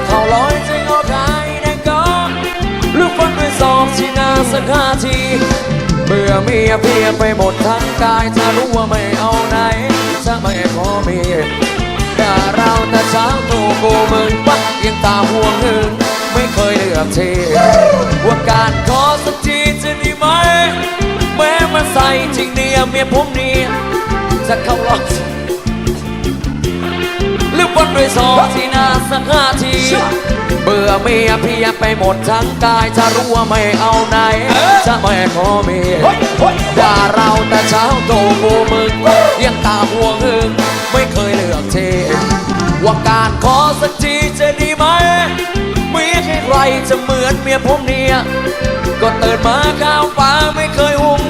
ถ้าเขาลอยจะงอใครได้ก็ลูกฟันด้วยศอกที่นาสักห้าทีเบื่อเมียเพียไปหมดทั้งกายถ้ารู้ว่าไม่เอาไหนจะไม่ขอมีด่าเราแต่เช้าตู่กูมึงปักยังตาห่วงหึงไม่เคยเลือกทีว่าการขอสักทีจะดีไหมแม้มาใส่จริงเนี่ยเมียผมนี่จะเข้ารอบห รือบนด้วยสองที่หน้าสักห้าที เบื่อเมียเพียไปหมดทั้งกายถ้ารู้ว่าไม่เอาไหน จะไม่ขอมีด่าเราแต่เช้าโตกูมึงยังตาห่วงหึงไม่เคยเลือกทีว่าการขอสักทีจะดีไหมเมียใครๆจะเหมือนเมียผมเนี่ยก็ตื่นมาข้าวปลาไม่เคยหุง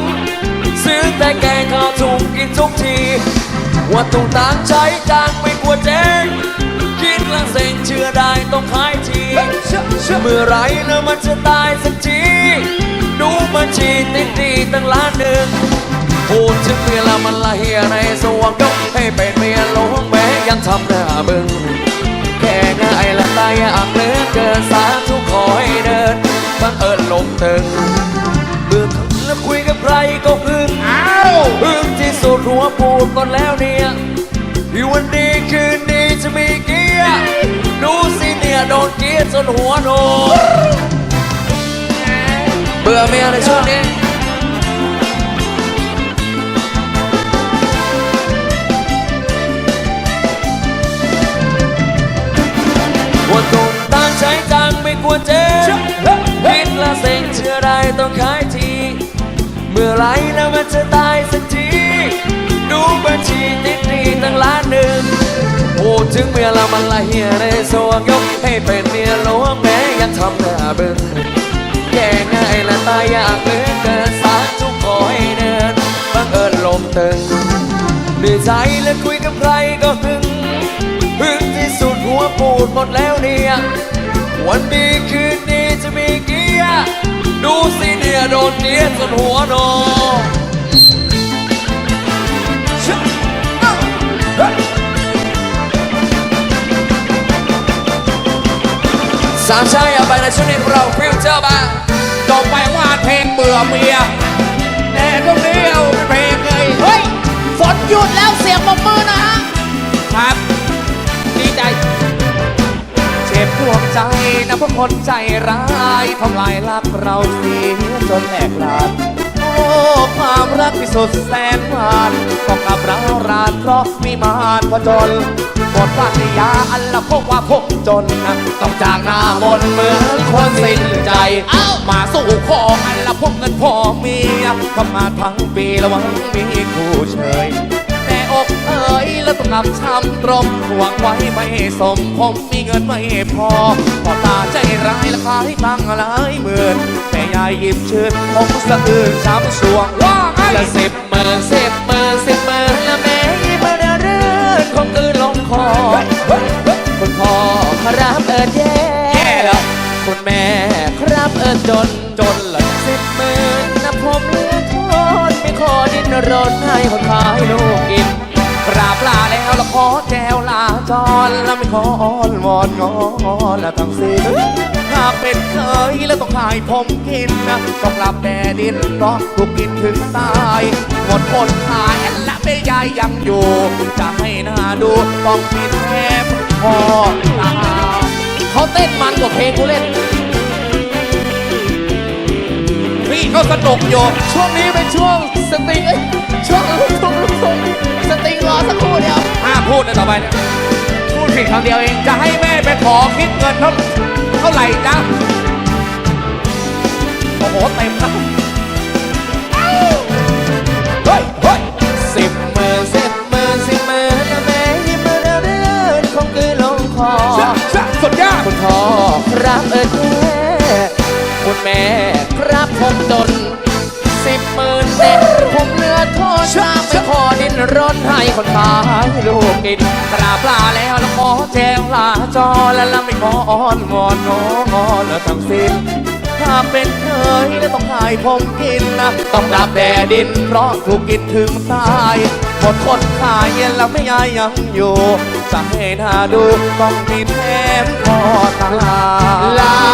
ซื้อแต่แกงข้าวถุงกินทุกทีว่าตุ้งต่างใช้จางไม่กลัวเจ๊ ต้องขายที เมื่อไรแล้วมันจะตายสักที ดูบัญชีติดดีตั้งล้านหนึ่งพูดถึงเมียละมันละเฮียในสวงยกให้เป็นเมียหลวงแม้ยังทำหน้าบึงแค่ง่ายละตายอยากเหลือเกินสาธุขอให้เดินบังเอิญลงตึงเบื่อแล้วคุยกับใครก็หึงอ้าวหึงที่สุดหัวปูดหมดแล้ว เกียร์จนหัวโนเบื่อเมียในช่วงนี้ว่าตรงตางใช้จังไม่กลัวเจ๊คิดละเซ็งเชื่อได้ต้องขายที เมื่อไรแล้วมันจะตายสักที ดูบัญชีติดหนี้ตั้งล้านหนึ่ง ถึงเมียละมันละเฮียในสวงยกให้เป็นเมียหลวงแม้ยังทำหน้าบึ้งแก่ง่ายและตายยากเหลือเกินสาธุขอให้เนินบังเอิญลมตึงเหนื่อยใจและคุยกับใครก็หึงพึ่งที่สุดหัวปูดหมดแล้วเนี่ยวันดีคืนดีจะมีเกียดูสิเนี่ยโดนเนียจนหัวโน สามชายเอาไปในช่วงนี้เราฟิวเจอร์บ้างต่อไปว่าเพลงเบื่อเมียแต่ตรงนี้เอาเพลงเลยเฮ้ยฝนหยุดแล้วเสียงปรบมือนะฮะครับดีใจ เจ็บปวดใจนะพวกคนใจร้ายทำลายรักเราเสียจนแหลกลาน ความรักที่สุดแสนหวานต้องกับเราราดเพราะมีมารพจนหมดปัญญาอันละพบว่าผมจนนะต้องจากหน้ามนต์เหมือนคนสิ้นใจเอ้ามาสู้ขออันละพวกเงินพอมีทำมาทั้งปีแล้วหวังมีคู่เชยแต่อกเอ๋ย แล้วต้องนำช้ำตรงหวังไว้ไม่สมผมมีเงินไม่พอพอตาใจร้ายและขายตังหลายหมื่นแต่ยายหยิบชื่นผมสะอื้นช้ำสวงว่าไงละสิบหมื่นสิบหมื่นสิบหมื่นละแม่มาเดินเรื่อนคงกืนลงคอคุณพ่อครับเอิญแย่แย่เหรอคุณแม่ครับเอิญจนจนละสิบหมื่นนะผมเลือทนไม่ขอดิ้นรนให้คนขายลูกกิน กราบลาแล้วละขอแจวลาจรแล้วไม่ขออ้อนวอนงอนละทั้งสิ้นถ้าเป็นเคยแล้วต้องขายผมกินนะต้องกลับแดดินเพราะถูกกินถึงตายหมดคนขายและไม่ยายยังอยู่จะให้หน้าดูต้องมีแทบพอตาเขาเต้นมันกว่าเพลงกูเล่นพี่ก็สนุกอยู่ช่วงนี้เป็นช่วงสติช่วงลูกทุ่งลูกทุ่ง สตริงรอสักครู่เดียวห้ามพูดนะต่อไปเนี่ยพูดผิดคำเดียวเอง จะให้แม่ไปขอคิดเงินเท่าเท่าไหร่จ๊ะโอ้โหเต็มนะเฮ้ยเฮ้ยสิบหมื่นสิบหมื่นสิบหมื่นนะแม่ยิ้มมาเรื่อยๆคงกืนลงคอสุดยอดคุณพ่อครับเอิญแย่คุณแม่ครับผมจน คนขายลูกกินกราบลาแล้วแล้วขอแจงลาจอแล้วล้วไม่ขออ้อนวอนงองอนแล้วทั้งสิ้นถ้าเป็นเคยแล้วต้องให้ผมกินนะต้องดับแดดดิน เพราะถูกกินถึงตายหมดคนขายแล้วไม่ยายยังอยู่จะให้น่าดูต้องมีแถมพอตาย